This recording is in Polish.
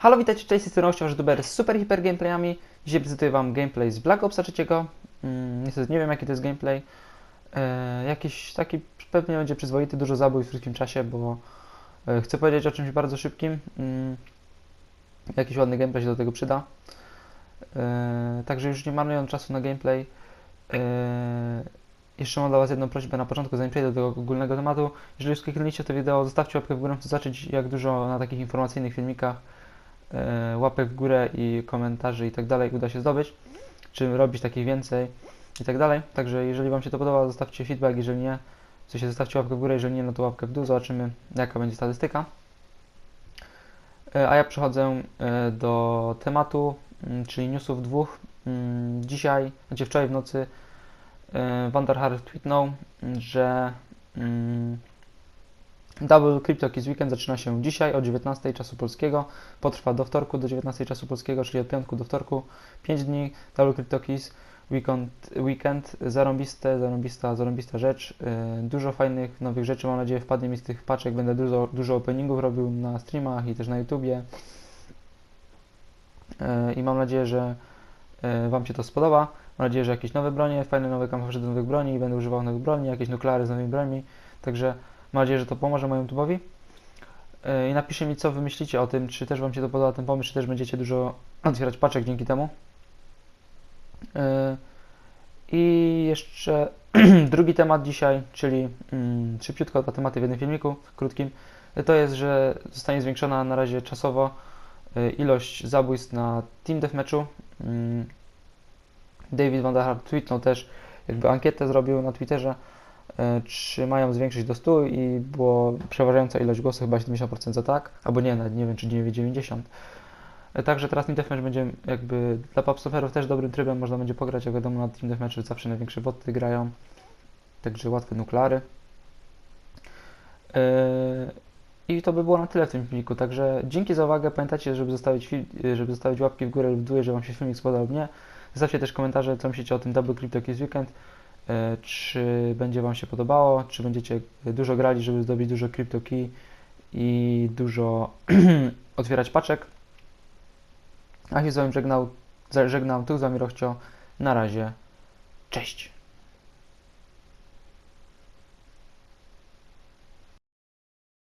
Halo, witajcie, cześć, jestem Rością, youtuber z super hiper gameplayami. Dzisiaj prezentuję wam gameplay z Black Opsa 3. Mm, niestety nie wiem jaki to jest gameplay. E, jakiś taki pewnie będzie przyzwoity, dużo zabójstw w krótkim czasie, bo e, chcę powiedzieć o czymś bardzo szybkim. Mm, jakiś ładny gameplay się do tego przyda. E, także już nie marnując czasu na gameplay, e, jeszcze mam dla Was jedną prośbę na początku, zanim przejdę do tego ogólnego tematu. Jeżeli już kliknęliście to wideo, zostawcie łapkę w górę, chcę zobaczyć jak dużo na takich informacyjnych filmikach łapek w górę i komentarzy i tak dalej uda się zdobyć, czy robić takich więcej i tak dalej. Także jeżeli Wam się to podoba, zostawcie feedback, jeżeli nie, to się zostawcie łapkę w górę, jeżeli nie, no to łapkę w dół, zobaczymy jaka będzie statystyka. E, A ja przechodzę e, do tematu, mm, czyli newsów dwóch. Mm, Dzisiaj, znaczy wczoraj w nocy e, Vanderhart tweetnął, że mm, Double Crypto Weekend zaczyna się dzisiaj o 19 czasu polskiego. Potrwa do wtorku do 19 czasu polskiego, czyli od piątku do wtorku. 5 dni Double Crypto Weekend, weekend zarąbiste, zarąbista, zarąbista rzecz. Yy, dużo fajnych, nowych rzeczy. Mam nadzieję wpadnie mi z tych paczek. Będę dużo, dużo openingów robił na streamach i też na YouTubie. Yy, I mam nadzieję, że yy, Wam się to spodoba. Mam nadzieję, że jakieś nowe bronie, fajne nowe kamuflaże do nowych broni będę używał nowych broni, jakieś nukleary z nowymi brońmi. Także Mam nadzieję, że to pomoże mojemu tubowi. I napiszcie mi, co wy myślicie o tym, czy też wam się to podoba ten pomysł, czy też będziecie dużo otwierać paczek dzięki temu. Yy, I jeszcze drugi temat dzisiaj, czyli mm, szybciutko dwa tematy w jednym filmiku, krótkim. To jest, że zostanie zwiększona na razie czasowo ilość zabójstw na Team Deathmatchu. Yy, David Van der Hart tweetnął też, jakby ankietę zrobił na Twitterze, e, czy mają zwiększyć do 100 i było przeważająca ilość głosów, chyba 70% za tak, albo nie, nawet nie wiem, czy 90. E, Także teraz Team Deathmatch będzie jakby dla popstoferów też dobrym trybem, można będzie pograć, jak wiadomo na Team Deathmatchu zawsze największe boty grają, także łatwe nukleary. E, I to by było na tyle w tym filmiku, także dzięki za uwagę, pamiętajcie, żeby zostawić, żeby zostawić łapki w górę lub w dół, jeżeli Wam się filmik spodobał lub nie. Zostawcie też komentarze, co myślicie o tym Double Crypto Keys Weekend. E, czy będzie Wam się podobało, czy będziecie dużo grali, żeby zdobyć dużo crypto key i dużo otwierać paczek. A się z Wami żegnał, żegnam, tu z Wami Rochcio. Na razie, cześć!